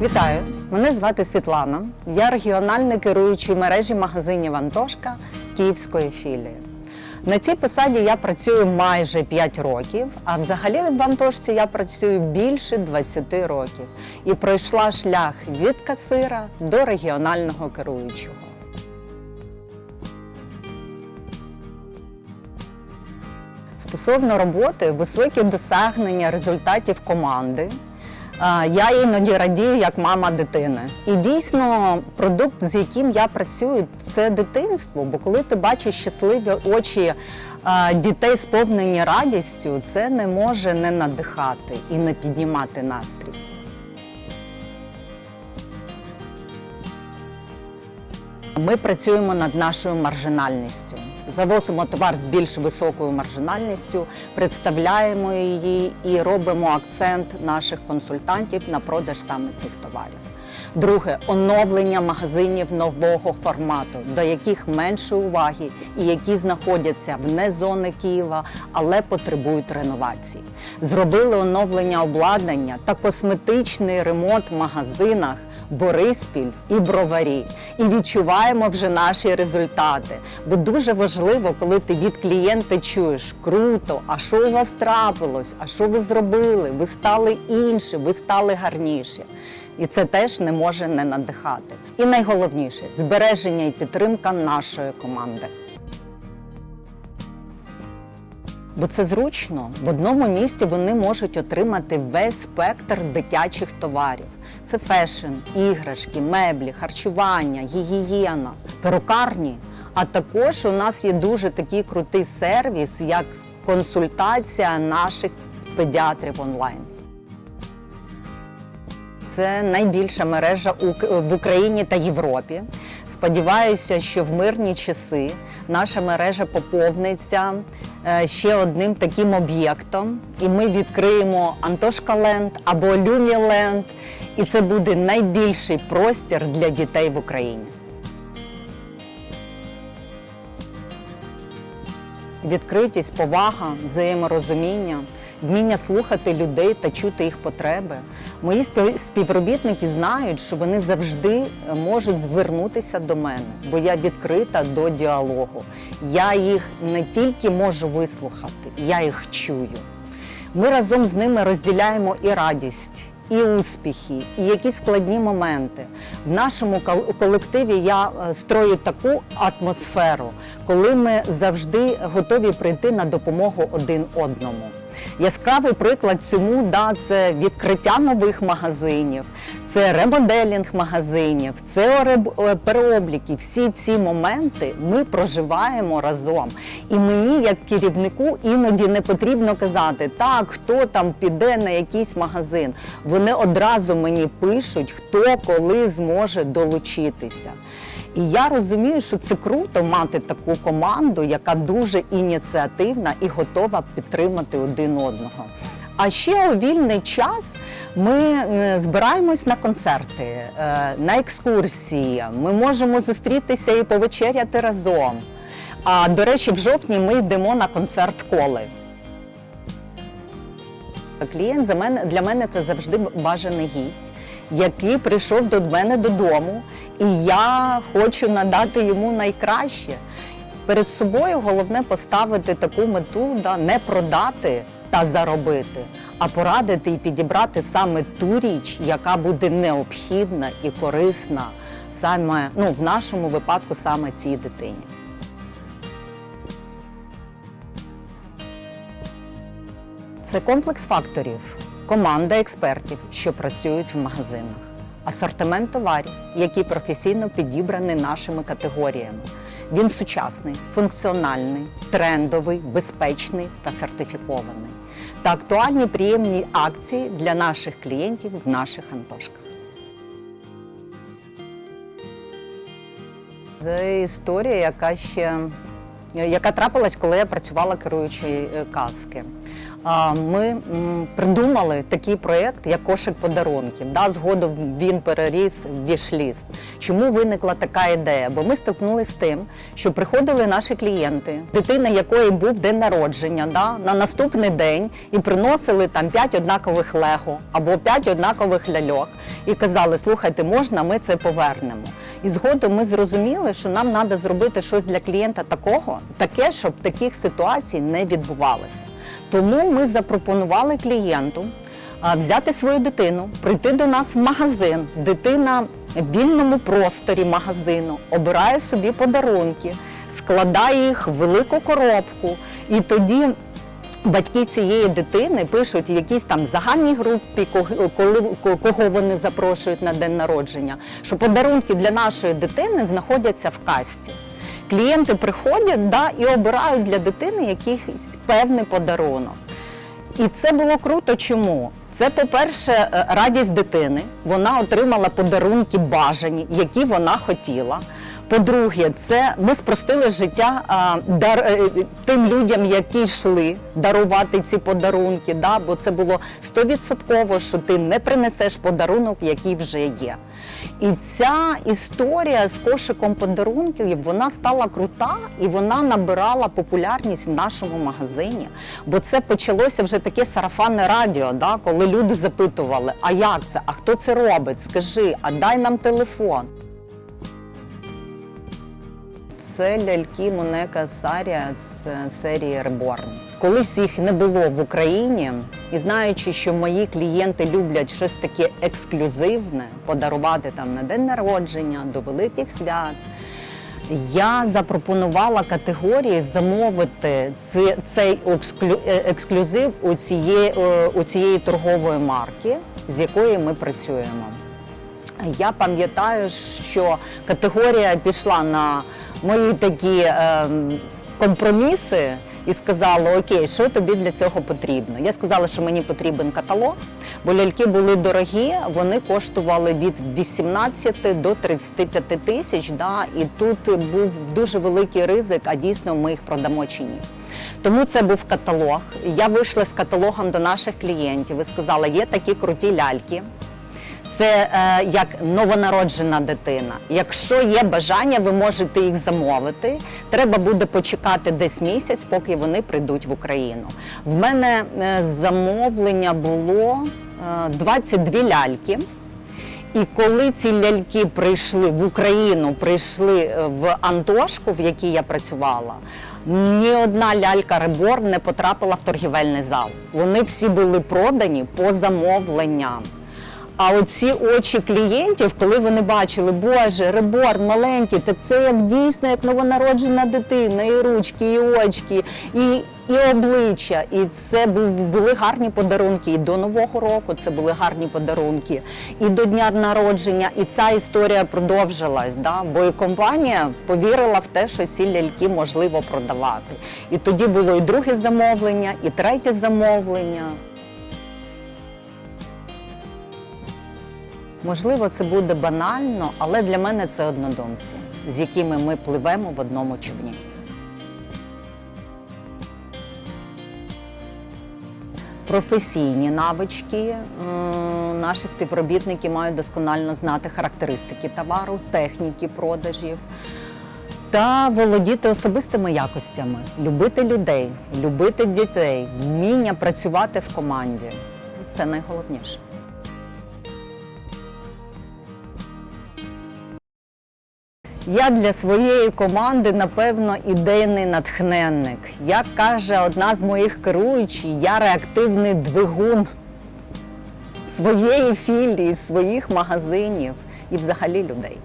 Вітаю! Мене звати Світлана. Я регіональний керуючий мережі магазинів Антошка Київської філії. На цій посаді я працюю майже 5 років, а взагалі в Антошці я працюю більше 20 років і пройшла шлях від касира до регіонального керуючого. Стосовно роботи, високі досягнення результатів команди. Я іноді радію як мама дитини. І дійсно, продукт, з яким я працюю, це дитинство. Бо коли ти бачиш щасливі очі дітей, сповнені радістю, це не може не надихати і не піднімати настрій. Ми працюємо над нашою маржинальністю. Завозимо товар з більш високою маржинальністю, представляємо її і робимо акцент наших консультантів на продаж саме цих товарів. Друге оновлення магазинів нового формату, до яких менше уваги і які знаходяться вне зони Києва, але потребують реновації. Зробили оновлення обладнання та косметичний ремонт в магазинах. Бориспіль і броварі, і відчуваємо вже наші результати. Бо дуже важливо, коли ти від клієнта чуєш круто, а що у вас трапилось, а що ви зробили? Ви стали інші, ви стали гарніші. І це теж не може не надихати. І найголовніше збереження і підтримка нашої команди. Бо це зручно. В одному місці вони можуть отримати весь спектр дитячих товарів. Це фешн, іграшки, меблі, харчування, гігієна, перукарні. А також у нас є дуже такий крутий сервіс, як консультація наших педіатрів онлайн. Це найбільша мережа в Україні та Європі. Сподіваюся, що в мирні часи наша мережа поповниться ще одним таким об'єктом, і ми відкриємо Антошка Ленд або Люмі Ленд, і це буде найбільший простір для дітей в Україні. Відкритість, повага, взаєморозуміння, вміння слухати людей та чути їх потреби. Мої співробітники знають, що вони завжди е, можуть звернутися до мене, бо я відкрита до діалогу. Я їх не тільки можу вислухати, я їх чую. Ми разом з ними розділяємо і радість, і успіхи, і якісь складні моменти. В нашому колективі я е, строю таку атмосферу, коли ми завжди готові прийти на допомогу один одному. Яскравий приклад цьому да, це відкриття нових магазинів, це ремоделінг магазинів, це е, переобліки. Всі ці моменти ми проживаємо разом. І мені, як керівнику, іноді не потрібно казати, так, хто там піде на якийсь магазин. Вони одразу мені пишуть, хто коли зможе долучитися. І я розумію, що це круто мати таку команду, яка дуже ініціативна і готова підтримати один одного. А ще у вільний час ми е, збираємось на концерти, е, на екскурсії. Ми можемо зустрітися і повечеряти разом. А до речі, в жовтні ми йдемо на концерт коли. Клієнт за мене для мене це завжди бажаний гість, який прийшов до мене додому, і я хочу надати йому найкраще. Перед собою головне поставити таку мету, да, не продати та заробити, а порадити і підібрати саме ту річ, яка буде необхідна і корисна саме ну, в нашому випадку саме цій дитині. Це комплекс факторів, команда експертів, що працюють в магазинах, асортимент товарів, які професійно підібрані нашими категоріями. Він сучасний, функціональний, трендовий, безпечний та сертифікований. Та актуальні приємні акції для наших клієнтів в наших антошках. Це історія, яка ще яка трапилась, коли я працювала керуючою е, казки. Ми придумали такий проєкт, як кошик подарунків. Да, згодом він переріс в вішліст. Чому виникла така ідея? Бо ми стикнулися з тим, що приходили наші клієнти, дитина якої був день народження, да, на наступний день і приносили там п'ять однакових лего або п'ять однакових ляльок і казали: слухайте, можна, ми це повернемо. І згодом ми зрозуміли, що нам треба зробити щось для клієнта такого, таке, щоб таких ситуацій не відбувалося. Тому ми запропонували клієнту взяти свою дитину, прийти до нас в магазин. Дитина в вільному просторі магазину обирає собі подарунки, складає їх в велику коробку, і тоді. Батьки цієї дитини пишуть в якійсь там загальній групі, кого- вони запрошують на день народження, що подарунки для нашої дитини знаходяться в касті. Клієнти приходять да, і обирають для дитини якийсь певний подарунок. І це було круто. Чому? Це, по-перше, е, радість дитини. Вона отримала подарунки бажані, які вона хотіла. По-друге, це ми спростили життя а, дар, е, тим людям, які йшли дарувати ці подарунки. Да? Бо це було стовідсотково, що ти не принесеш подарунок, який вже є. І ця історія з кошиком подарунків вона стала крута і вона набирала популярність в нашому магазині. Бо це почалося вже таке сарафанне радіо, да? коли люди запитували, а як це? А хто це робить? Скажи, а дай нам телефон. Це ляльки Монека Сарія з е, серії Reborn. Колись їх не було в Україні, і знаючи, що мої клієнти люблять щось таке ексклюзивне, подарувати там на день народження, до великих свят. Я запропонувала категорії замовити це- цей ексклю- е, ексклюзив у цієї, е, у цієї торгової марки, з якою ми працюємо. Я пам'ятаю, що категорія пішла на мої такі е, компроміси і сказала: Окей, що тобі для цього потрібно? Я сказала, що мені потрібен каталог, бо ляльки були дорогі, вони коштували від 18 до 35 тисяч. Да, і тут був дуже великий ризик, а дійсно ми їх продамо чи ні. Тому це був каталог. Я вийшла з каталогом до наших клієнтів і сказала, є такі круті ляльки. Це е, як новонароджена дитина. Якщо є бажання, ви можете їх замовити. Треба буде почекати десь місяць, поки вони прийдуть в Україну. В мене е, замовлення було е, 22 ляльки. І коли ці ляльки прийшли в Україну, прийшли е, в Антошку, в якій я працювала, ні одна лялька Ребор не потрапила в торгівельний зал. Вони всі були продані по замовленням. А оці очі клієнтів, коли вони бачили, боже, ребор маленький, так це як дійсно як новонароджена дитина, і ручки, і очки, і, і обличчя. І це були гарні подарунки. І до Нового року це були гарні подарунки, і до дня народження. І ця історія продовжилась. Да? Бо і компанія повірила в те, що ці ляльки можливо продавати. І тоді було і друге замовлення, і третє замовлення. Можливо, це буде банально, але для мене це однодумці, з якими ми пливемо в одному човні. Професійні навички. Наші співробітники мають досконально знати характеристики товару, техніки продажів та володіти особистими якостями, любити людей, любити дітей, вміння працювати в команді. Це найголовніше. Я для своєї команди, напевно, ідейний натхненник. Як каже одна з моїх керуючих, я реактивний двигун своєї філії, своїх магазинів і взагалі людей.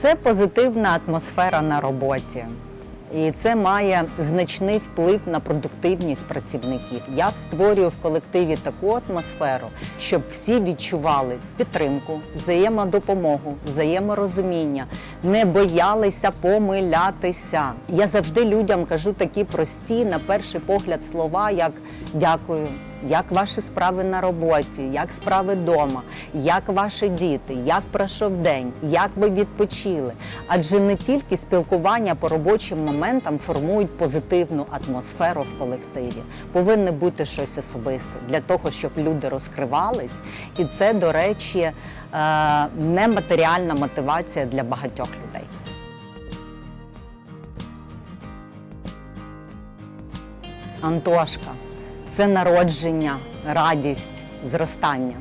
Це позитивна атмосфера на роботі. І це має значний вплив на продуктивність працівників. Я створюю в колективі таку атмосферу, щоб всі відчували підтримку, взаємодопомогу, взаєморозуміння, не боялися помилятися. Я завжди людям кажу такі прості, на перший погляд, слова, як дякую, як ваші справи на роботі, як справи вдома, як ваші діти, як пройшов день, як ви відпочили. Адже не тільки спілкування по робочим моментам формують позитивну атмосферу в колективі. Повинне бути щось особисте для того, щоб люди розкривались. І це, до речі, е, нематеріальна мотивація для багатьох людей. Антошка це народження, радість, зростання.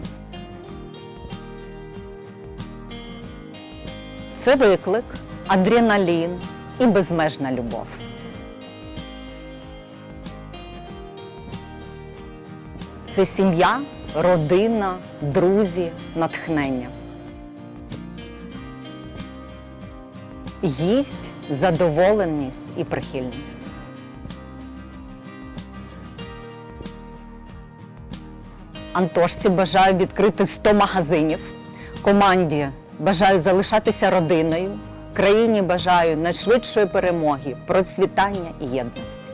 Це виклик, адреналін і безмежна любов. Це сім'я, родина, друзі, натхнення. Гість, задоволеність і прихильність. Антошці бажаю відкрити 100 магазинів. Команді бажаю залишатися родиною. Країні бажаю найшвидшої перемоги, процвітання і єдності.